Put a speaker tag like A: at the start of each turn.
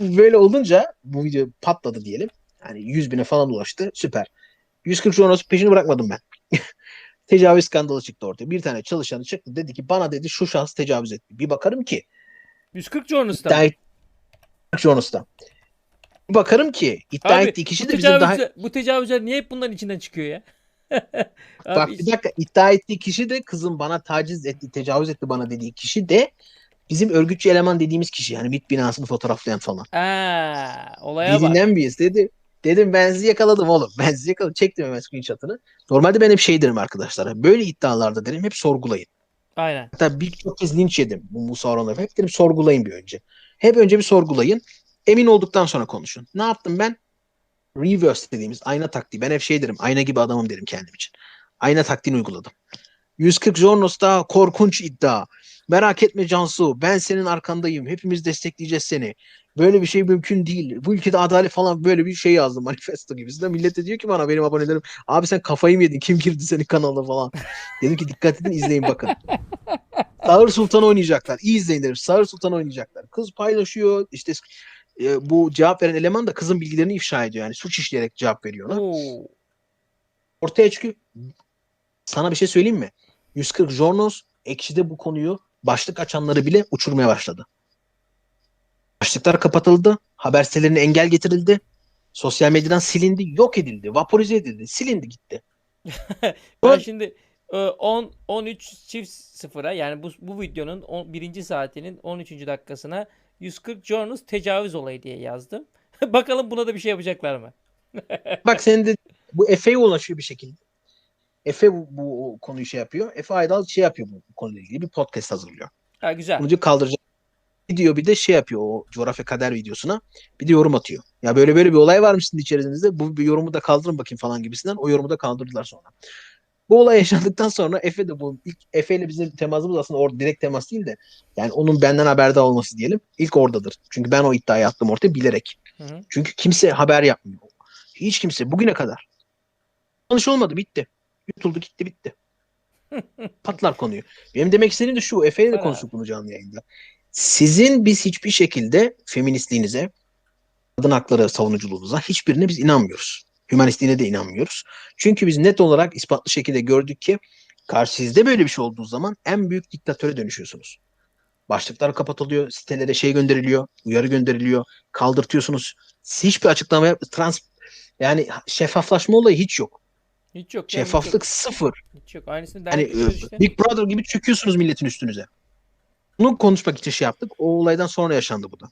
A: Böyle olunca bu video patladı diyelim. Yani 100 bine falan ulaştı. Süper. 140 Jonas peşini bırakmadım ben. tecavüz skandalı çıktı ortaya. Bir tane çalışanı çıktı dedi ki bana dedi şu şahıs tecavüz etti. Bir bakarım ki
B: 140 Journalist'ta
A: iddia et-. Bir bakarım ki iddia
B: Abi,
A: ettiği kişi de bizim daha
B: bu tecavüzler niye hep bunların içinden çıkıyor ya? Abi,
A: Bak bir dakika iddia ettiği kişi de kızım bana taciz etti, tecavüz etti bana dediği kişi de bizim örgütçü eleman dediğimiz kişi. Yani MİT binasını fotoğraflayan falan.
B: Aa, olaya bak.
A: Birinden birisi dedi. Dedim ben sizi yakaladım oğlum. Ben sizi yakaladım. Çektim hemen screenshot'ını. Normalde ben hep şey derim arkadaşlara. Böyle iddialarda derim hep sorgulayın.
B: Aynen.
A: Hatta birçok kez linç yedim bu Musa Aron'la. Hep dedim sorgulayın bir önce. Hep önce bir sorgulayın. Emin olduktan sonra konuşun. Ne yaptım ben? Reverse dediğimiz ayna taktiği. Ben hep şey derim. Ayna gibi adamım derim kendim için. Ayna taktiğini uyguladım. 140 Jornos'ta korkunç iddia. Merak etme Cansu. Ben senin arkandayım. Hepimiz destekleyeceğiz seni. Böyle bir şey mümkün değil. Bu ülkede adalet falan böyle bir şey yazdım manifesto gibisinden. Millet de diyor ki bana benim abonelerim abi sen kafayı mı yedin? Kim girdi senin kanalına falan. Dedim ki dikkat edin izleyin bakın. Sağır Sultan oynayacaklar. İyi izleyin derim. Sağır Sultan oynayacaklar. Kız paylaşıyor. İşte e, bu cevap veren eleman da kızın bilgilerini ifşa ediyor. Yani suç işleyerek cevap veriyor ona.
B: Oo.
A: Ortaya çıkıyor. Sana bir şey söyleyeyim mi? 140 Jornos Ekşi'de bu konuyu başlık açanları bile uçurmaya başladı. Başlıklar kapatıldı. Haber sitelerine engel getirildi. Sosyal medyadan silindi, yok edildi, vaporize edildi, silindi gitti.
B: Ben şimdi e, 10 13 çift sıfıra yani bu bu videonun 10, birinci saatinin 13. dakikasına 140 Journalist tecavüz olayı diye yazdım. Bakalım buna da bir şey yapacaklar mı?
A: Bak senin de bu Efe'ye ulaşıyor bir şekilde. Efe bu, bu konuyu şey yapıyor. Efe Aydal şey yapıyor bu konuyla ilgili bir podcast hazırlıyor.
B: Ha güzel.
A: Bunu diyor kaldıracak. Gidiyor bir de şey yapıyor o coğrafya kader videosuna. Bir de yorum atıyor. Ya böyle böyle bir olay varmış sizin içerisinizde. Bu bir yorumu da kaldırın bakayım falan gibisinden. O yorumu da kaldırdılar sonra. Bu olay yaşandıktan sonra Efe de bu ilk Efe ile bizim temasımız aslında orada direkt temas değil de yani onun benden haberdar olması diyelim. İlk oradadır. Çünkü ben o iddiayı attım ortaya bilerek.
B: Hı hı.
A: Çünkü kimse haber yapmıyor. Hiç kimse bugüne kadar. Yanlış olmadı bitti. Yutuldu gitti bitti. Patlar konuyu. Benim demek istediğim de şu. De
B: Var
A: konuştuk bunu canlı yayında. Sizin biz hiçbir şekilde feministliğinize, kadın hakları savunuculuğunuza hiçbirine biz inanmıyoruz. Hümanistliğine de inanmıyoruz. Çünkü biz net olarak ispatlı şekilde gördük ki karşınızda böyle bir şey olduğu zaman en büyük diktatöre dönüşüyorsunuz. Başlıklar kapatılıyor, sitelere şey gönderiliyor, uyarı gönderiliyor, kaldırtıyorsunuz. Hiçbir açıklama yap, trans yani şeffaflaşma olayı hiç yok.
B: Hiç yok. yani hiç yok.
A: sıfır.
B: Hiç yok. Aynısını
A: Hani
B: işte.
A: Big Brother gibi çöküyorsunuz milletin üstünüze. Bunu konuşmak için şey yaptık. O olaydan sonra yaşandı bu da.